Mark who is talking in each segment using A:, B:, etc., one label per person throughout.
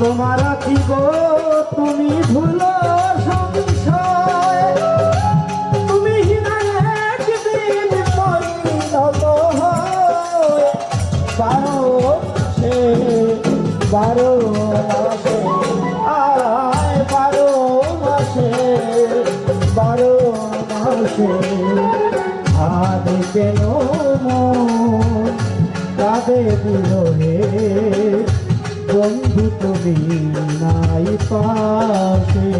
A: তোমার আছি গো, তুমি ভুলো সংশয়। তুমি একদিন বারো বারো মাসে, আয় বারো মাসে বারো মাসে। আজ কেন কাঁদে বিরহে বন্ধু তুমি নাই পাশে।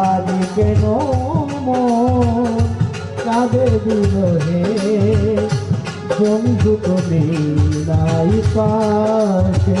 A: আজ কেন কাঁদে বিরহে বন্ধু তুমি নাই পাশে।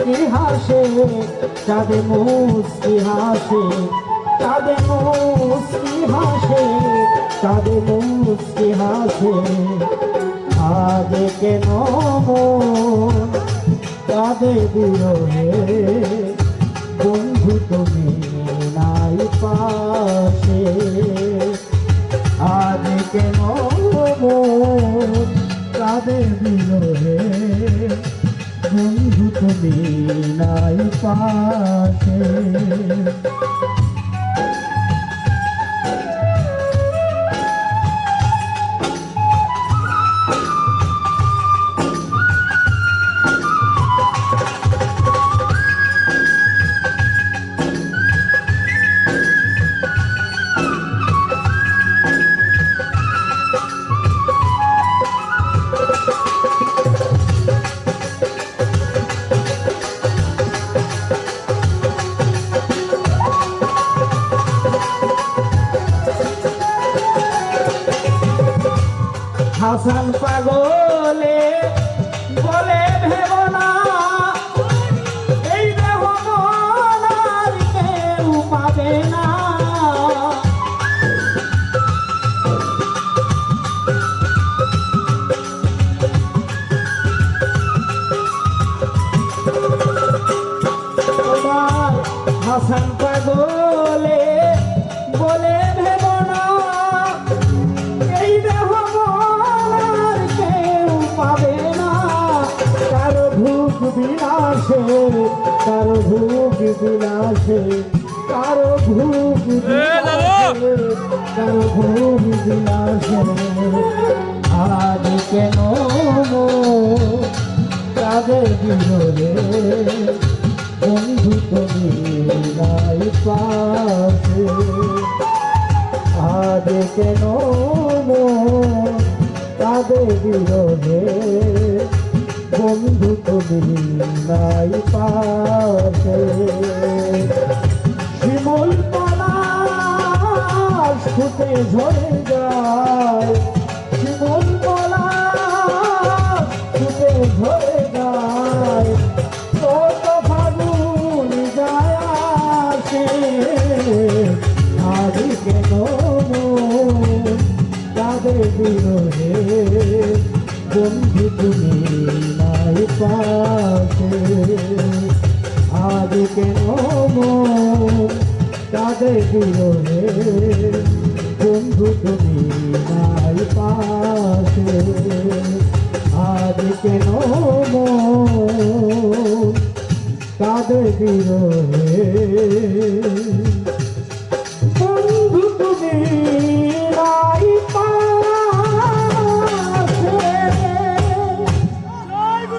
A: মুস্কি হাসে চাঁদে মুস্কি হাসে চাঁদে মুস্কি হাসে চাঁদে মুস্কি হাসে আজ কেন কাঁদে বিরহে? বন্ধু তুমি নাই পাশে বন্ধু তুমি নাই পাশে। হাসান পাগলে বিলাসে কারও ভূখ বিলাসে কারও ভূখ বিলাসে কারও ভূখ বিলাসে। আজ কেন তাদের বিরোধে? বন্ধু তুমি নাই পাশে। আজ কেন তাদের বিরোধে? বন্ধু তুমি নাই পাশে। শিমুল ফুটে ঝরে যায়। শিমুল পলাশ ফুটে ঝরে যায়। কত ফাগুন যায় আসে কেন তাদের বিরোধে। বন্ধু তুমি পাশে। আজ কেন তাদের বিরোধে বন্ধু তুমি নাই পাশে। আজ কেন কাঁদে বিরহে